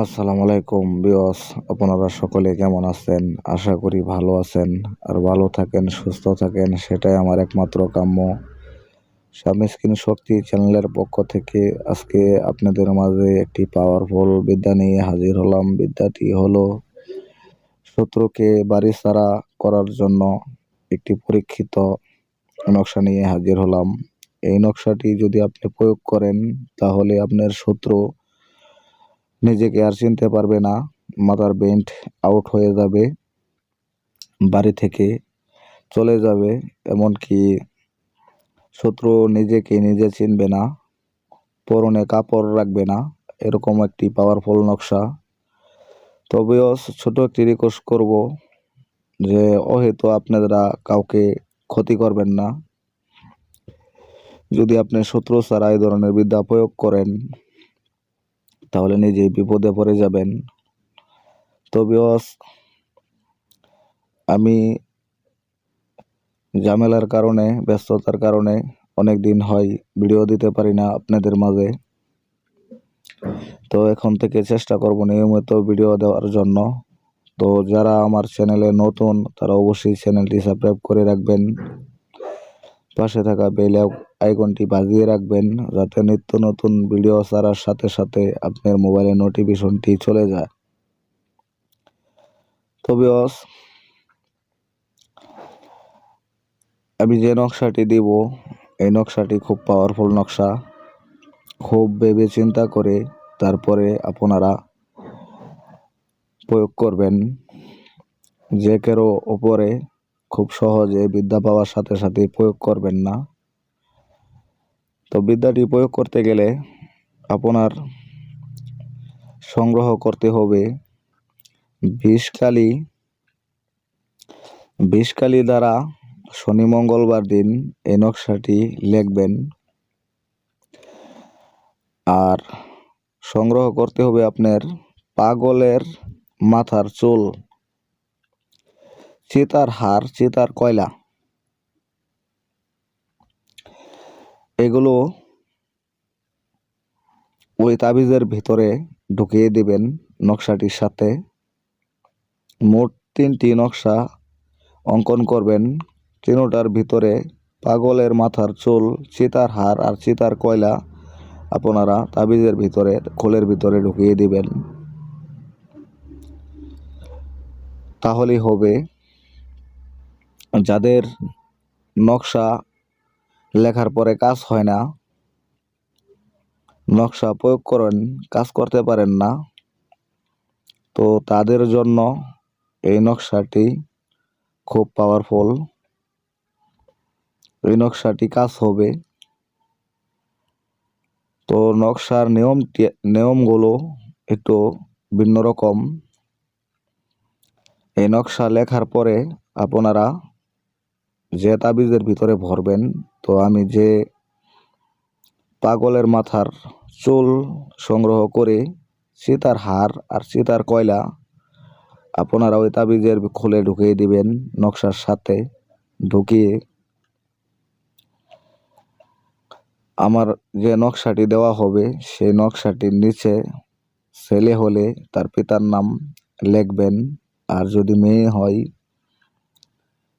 আসসালামু আলাইকুম বিয়স আপনারা সকলে কেমন আছেন? আশা করি ভালো আছেন আর ভালো থাকেন, সুস্থ থাকেন, সেটাই আমার একমাত্র কাম্য। স্বামী স্ক্রিন শক্তি চ্যানেলের পক্ষ থেকে আজকে আপনাদের মাঝে একটি পাওয়ারফুল বিদ্যা নিয়ে হাজির হলাম। বিদ্যাটি হলো শত্রুকে বাড়ি ছাড়া করার জন্য একটি পরীক্ষিত নকশা নিয়ে হাজির হলাম। এই নকশাটি যদি আপনি প্রয়োগ করেন, তাহলে আপনার শত্রু নিজেকে আর চিনতে পারবে না। মাথার বেন্ট আউট হয়ে যাবে। বাড়ি থেকে চলে যাবে। এমনকি শত্রু নিজেকে নিজে চিনবে না। পরনে কাপড় রাখবে না। এরকম একটি পাওয়ারফুল নকশা। তবেও ছোট একটি রিকোয়েস্ট করব যে অহেতু আপনারা কাউকে ক্ষতি করবেন না। যদি আপনি শত্রু ছাড়া এই ধরনের বিদ্যা প্রয়োগ করেন তাহলে নিজেই বিপদে পড়ে যাবেন। তো তবেও আমি ঝামেলার কারণে, ব্যস্ততার কারণে অনেক দিন হয় ভিডিও দিতে পারি না আপনাদের মাঝে। তো এখন থেকে চেষ্টা করব নিয়মিত ভিডিও দেওয়ার জন্য। তো যারা আমার চ্যানেলে নতুন, তারা অবশ্যই চ্যানেলটি সাবস্ক্রাইব করে রাখবেন। পাশে থাকা বেল আইকনটি বাজিয়ে রাখবেন যাতে নিত্য নতুন ভিডিও ছাড়ার সাথে সাথে আপনার মোবাইলে নোটিফিকেশনটি চলে যায়। তবে অস আমি যে নকশাটি দিব, এই নকশাটি খুব পাওয়ারফুল নকশা। খুব ভেবে চিন্তা করে তারপরে আপনারা প্রয়োগ করবেন। যে কেরো ওপরে খুব সহজে বিদ্যা পাওয়ার সাথে সাথে প্রয়োগ করবেন না। তো বিদ্যাটি প্রয়োগ করতে গেলে আপনার সংগ্রহ করতে হবে বিষকালি বিষকালি দ্বারা শনি মঙ্গলবার দিন এই নকশাটি লিখবেন। আর সংগ্রহ করতে হবে আপনার পাগলের মাথার চুল। চিতার হার চিতার কয়লা। এগুলো ওই তাবিজের ভিতরে ঢুকিয়ে দিবেন নকশাটির সাথে। মোট তিনটি নকশা অঙ্কন করবেন। তিনোটার ভিতরে পাগলের মাথার চুল চিতার হার আর চিতার কয়লা আপনারা তাবিজের ভিতরে, খোলের ভিতরে ঢুকিয়ে দিবেন। তাহলেই হবে যাদের নকশা লেখার পরে কাজ হয় না, নকশা প্রয়োগ করেন, কাজ করতে পারেন না, তো তাদের জন্য এই নকশাটি খুব পাওয়ারফুল এই নকশাটি কাজ হবে। তো নকশার নিয়ম নিয়মগুলো একটু ভিন্ন রকম। এই নকশা লেখার পরে আপনারা যে তাবিজের ভিতরে ভরবেন, তো আমি যে পাগলের মাথার চুল সংগ্রহ করে, সীতার হার আর সীতার কয়লা, আপনারা ওই তাবিজের খুলে ঢুকিয়ে দিবেন নকশার সাথে ঢুকিয়ে। আমার যে নকশাটি দেওয়া হবে, সেই নকশাটির নিচে ছেলে হলে তার পিতার নাম লিখবেন, আর যদি মেয়ে হয়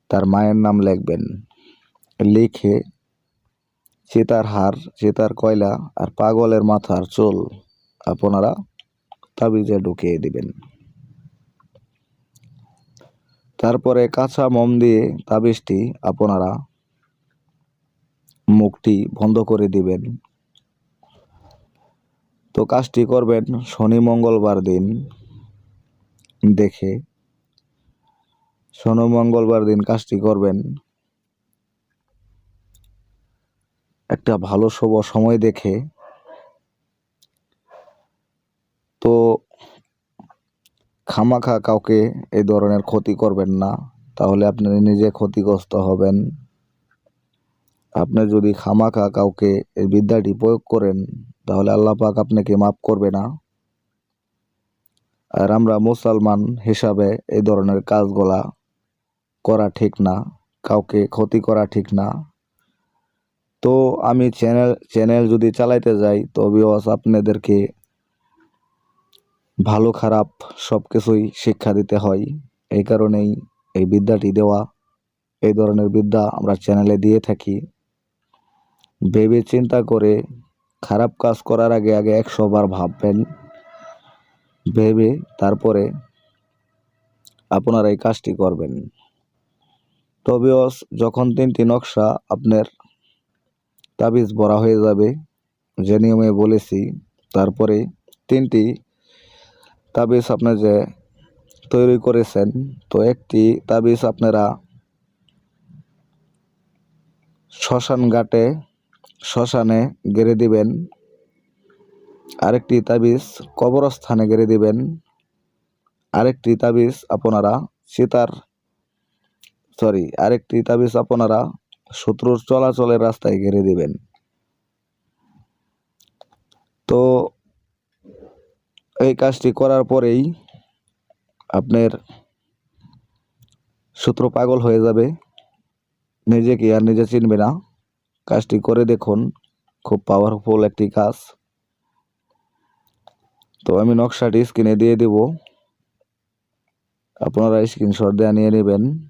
তার মায়ের নাম লিখবেন। লিখে চিতার হার চিতার কয়লা আর পাগলের মাথার চুল আপনারা তাবিজে ঢুকিয়ে দিবেন। তারপরে কাঁচা মম দিয়ে তাবিজটি আপনারা মুখটি বন্ধ করে দিবেন। তো কাজটি করবেন শনি মঙ্গলবার দিন। দেখে শনি, মঙ্গলবার দিন কাজটি করবেন। একটা ভালো, শুভ সময় দেখে। তো খামাখা কাউকে এই ধরনের ক্ষতি করবেন না, তাহলে আপনি নিজে ক্ষতিগ্রস্ত হবেন। আপনি যদি খামাখা কাউকে এই বিদ্যাটি প্রয়োগ করেন, তাহলে আল্লাহ পাক আপনাকে মাফ করবে না। আর আমরা মুসলমান হিসাবে এই ধরনের কাজগুলা করা ঠিক না, কাউকে ক্ষতি করা ঠিক না। তো আমি চ্যানেল চ্যানেল যদি চালাইতে যাই, তো বিওয়াস আপনাদেরকে ভালো খারাপ সব কিছুই শিক্ষা দিতে হয়। এই কারণেই এই বিদ্যাটি দেওয়া, এই ধরনের বিদ্যা আমরা চ্যানেলে দিয়ে থাকি। ভেবে চিন্তা করে খারাপ কাজ করার আগে আগে একশো বার ভাববেন। ভেবে তারপরে আপনারা এই কাজটি করবেন। তবে যখন তিনটি নকশা আপনার তাবিজ ভরা হয়ে যাবে, যে নিয়মে বলেছি, তারপরে তিনটি তাবিজ আপনি যে তৈরি করেছেন, তো একটি তাবিজ আপনারা শ্মশান ঘাটে, শ্মশানে গেড়ে দিবেন, আরেকটি তাবিজ কবরস্থানে গেড়ে দিবেন, আরেকটি তাবিজ আপনারা সীতার সরি, আরেকটি তাবিজ আপনারা শত্রুর চলাচলের রাস্তায় ঘিরে দিবেন। তো, এই কাজটি করার পরেই আপনার শত্রু পাগল হয়ে যাবে। নিজেকে আর নিজে চিনবে না। কাজটি করে দেখুন, খুব পাওয়ারফুল একটি কাজ। তো আমি নকশাটি স্ক্রিনে দিয়ে দেব। আপনারা স্ক্রিনশট দেওয়া নিয়ে নেবেন।